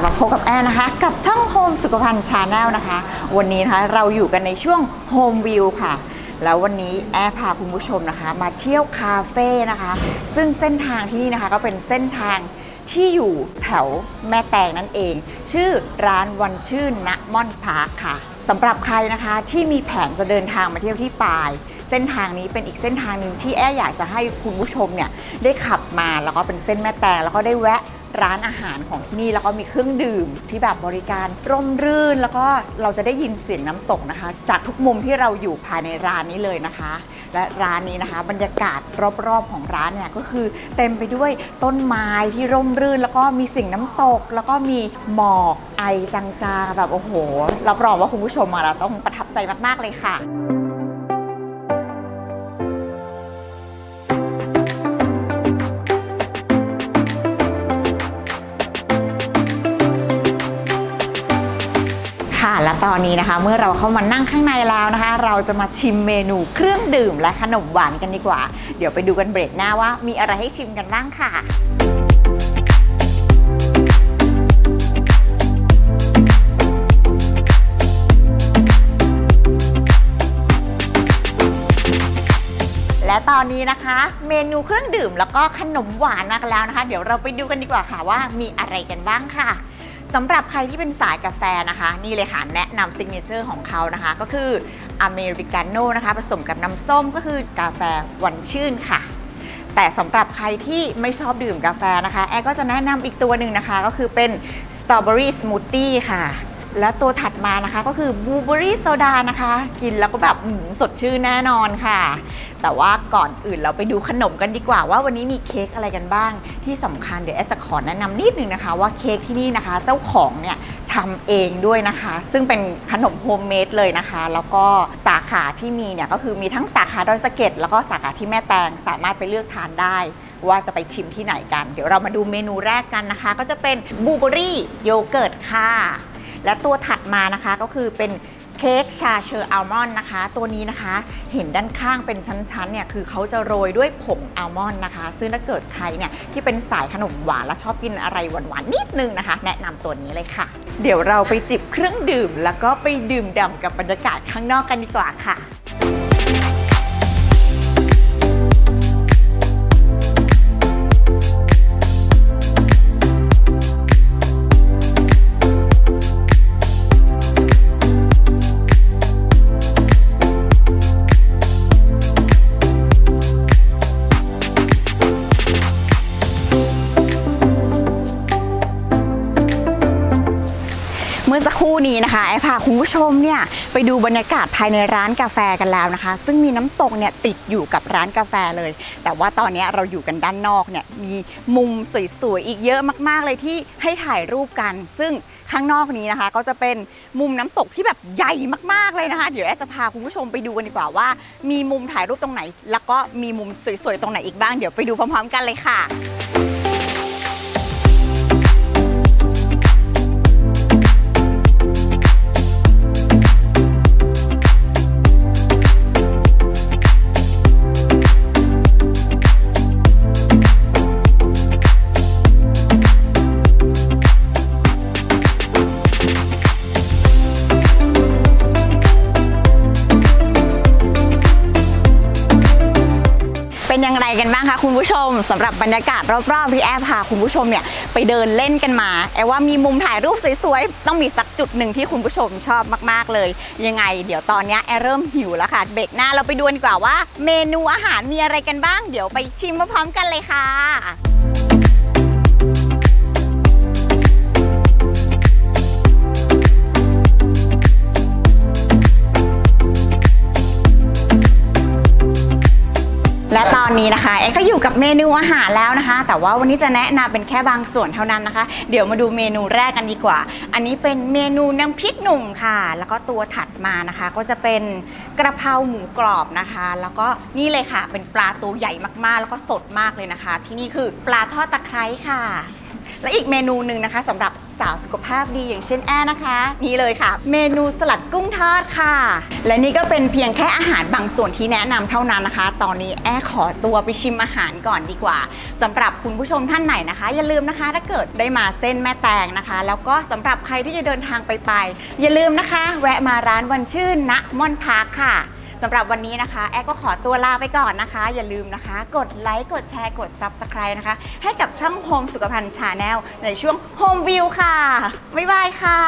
ับมาพบกับแอนนะคะ กับช่องโฮมสุขภัณฑ์ชาแนลนะคะ วันนี้นะคะเราอยู่กันในช่วงโฮมวิวค่ะ แล้ววันนี้แอร์พาคุณผู้ชมนะคะ มาเที่ยวคาเฟ่นะคะ ซึ่งเส้นทางที่นี่นะคะก็เป็นเส้นทางที่อยู่แถวแม่แตงนั่นเอง ชื่อร้านวันชื่นณม่อนพาร์คค่ะสำหรับใครนะคะที่มีแผนจะเดินทางมาเที่ยวที่ปายเส้นทางนี้เป็นอีกเส้นทางหนึ่งที่แอร์อยากจะให้คุณผู้ชมเนี่ยได้ขับมาแล้วก็เป็นเส้นแม่แตงแล้วก็ได้แวะ ร้านอาหารของที่นี่แล้วก็มีเครื่องดื่มที่แบบบริการร่มรื่น แล้วก็เราจะได้ยินเสียงน้ำตกนะคะ จากทุกมุมที่เราอยู่ภายในร้านนี้เลยนะคะ และร้านนี้นะคะ บรรยากาศรอบๆของร้านเนี่ยก็คือเต็มไปด้วยต้นไม้ที่ร่มรื่น แล้วก็มีสิ่งน้ำตก แล้วก็มีหมอกไอจางๆแบบโอ้โหรับรองว่าคุณผู้ชมมาแล้วต้องประทับใจมากๆเลยค่ะ อนนี้นะคะ เมื่อเราเข้ามานั่งข้างในแล้วนะคะ เราจะมาชิมเมนูเครื่องดื่มและขนมหวานกันดีกว่า เดี๋ยวไปดูกันเบรกหน้าว่า มีอะไรให้ชิมกันบ้างค่ะและตอนนี้นะคะ เมนูเครื่องดื่มแล้วก็ขนมหวานมากแล้วนะคะ เดี๋ยวเราไปดูกันดีกว่าค่ะว่ามีอะไรกันบ้างค่ะ สำหรับใครที่เป็นสายกาแฟนะคะ นี่เลยค่ะแนะนำซิกเนเจอร์ของเขานะคะ ก็คืออเมริกาโน่นะคะผสมกับน้ำส้มก็คือกาแฟหวานชื่นค่ะ แต่สำหรับใครที่ไม่ชอบดื่มกาแฟนะคะ แอร์ก็จะแนะนำอีกตัวหนึ่งนะคะ ก็คือเป็นสตรอเบอรี่สมูทตี้ค่ะ และตัวถัดมานะคะก็คือบลูเบอรี่โซดานะคะ กินแล้วก็แบบสดชื่นแน่นอนค่ะ แต่ว่าก่อนอื่นเราไปดูขนมกันดีกว่า ว่าวันนี้มีเค้กอะไรกันบ้าง ที่สำคัญเดี๋ยวแอดจะขอแนะนำนิดนึงนะคะ ว่าเค้กที่นี่นะคะ เจ้าของเนี่ยทำเองด้วยนะคะ ซึ่งเป็นขนมโฮมเมดเลยนะคะ แล้วก็สาขาที่มีเนี่ยก็คือมีทั้งสาขาดอยสะเก็ดแล้วก็สาขาที่แม่แตงสามารถไปเลือกทานได้ว่าจะไปชิมที่ไหนกัน เดี๋ยวเรามาดูเมนูแรกกันนะคะ ก็จะเป็นบูเบอรี่โยเกิร์ตค่ะ และตัวถัดมานะคะก็คือเป็นเค้กชาเชอร์อัลมอนด์นะคะ ตัวนี้นะคะเห็นด้านข้างเป็นชั้นๆเนี่ยคือเขาจะโรยด้วยผงอัลมอนด์นะคะ ซึ่งถ้าเกิดใครเนี่ยที่เป็นสายขนมหวานและชอบกินอะไรหวานๆนิดนึงนะคะ แนะนำตัวนี้เลยค่ะ เดี๋ยวเราไปจิบเครื่องดื่ม แล้วก็ไปดื่มด่ำกับบรรยากาศข้างนอกกันดีกว่าค่ะ อสักครู่นี้นะคะไอพาคุณผู้ชมเนี่ยไปดูบรรยากาศภายในร้านกาแฟกันแล้วนะคะ ซึ่งมีน้ำตกเนี่ยติดอยู่กับร้านกาแฟเลย แต่ว่าตอนนี้เราอยู่กันด้านนอกเนี่ยมีมุมสวยๆอีกเยอะมากๆเลยที่ให้ถ่ายรูปกัน ซึ่งข้างนอกนี้นะคะ ก็จะเป็นมุมน้ำตกที่แบบใหญ่มากๆเลยนะคะ เดี๋ยวแอจะพาคุณผู้ชมไปดูกันดีกว่าว่า มีมุมถ่ายรูปตรงไหน แล้วก็มีมุมสวยๆตรงไหนอีกบ้างเดี๋ยวไปดูพร้อมๆ กันเลยค่ะ นบ้างคะคุณผู้ชมสำหรับบรรยากาศรอบๆที่แอร์พาคุณผู้ชมเนี่ยไปเดินเล่นกันมา แอร์ว่ามีมุมถ่ายรูปสวยๆ ต้องมีสักจุดหนึ่งที่คุณผู้ชมชอบมากๆเลย ยังไง เดี๋ยวตอนนี้แอร์เริ่มหิวแล้วค่ะเบรกหน้าเราไปดูกันดีกว่าว่า เมนูอาหารมีอะไรกันบ้าง เดี๋ยวไปชิมมาพร้อมกันเลยค่ะ นี้นะคะเอ๊ก็อยู่กับเมนูอาหารแล้วนะคะ แต่ว่าวันนี้จะแนะนำเป็นแค่บางส่วนเท่านั้นนะคะ เดี๋ยวมาดูเมนูแรกกันดีกว่า อันนี้เป็นเมนูน้ำพริกหนุ่มค่ะ แล้วก็ตัวถัดมานะคะ ก็จะเป็นกระเพราหมูกรอบนะคะ แล้วก็นี่เลยค่ะ เป็นปลาตัวใหญ่มากๆ แล้วก็สดมากเลยนะคะ ที่นี่คือปลาทอดตะไคร้ค่ะ และอีกเมนูหนึ่งนะคะสำหรับสาวสุขภาพดีอย่างเช่นแอนะคะ นี่เลยค่ะ เมนูสลัดกุ้งทอดค่ะ และนี่ก็เป็นเพียงแค่อาหารบางส่วนที่แนะนำเท่านั้นนะคะ ตอนนี้แอขอตัวไปชิมอาหารก่อนดีกว่าสำหรับคุณผู้ชมท่านไหนนะคะ อย่าลืมนะคะ ถ้าเกิดได้มาเส้นแม่แตงนะคะ แล้วก็สำหรับใครที่จะเดินทางไปไปอย่าลืมนะคะ แวะมาร้านวันชื่นณม่อนพาร์คค่ะ สำหรับวันนี้นะคะ แอร์ก็ขอตัวลาไปก่อนนะคะ อย่าลืมนะคะ กดไลค์กดแชร์กด Subscribe นะคะ ให้กับช่อง Home สุขภัณฑ์ชาแนลในช่วง Home View ค่ะ บ๊ายบายค่ะ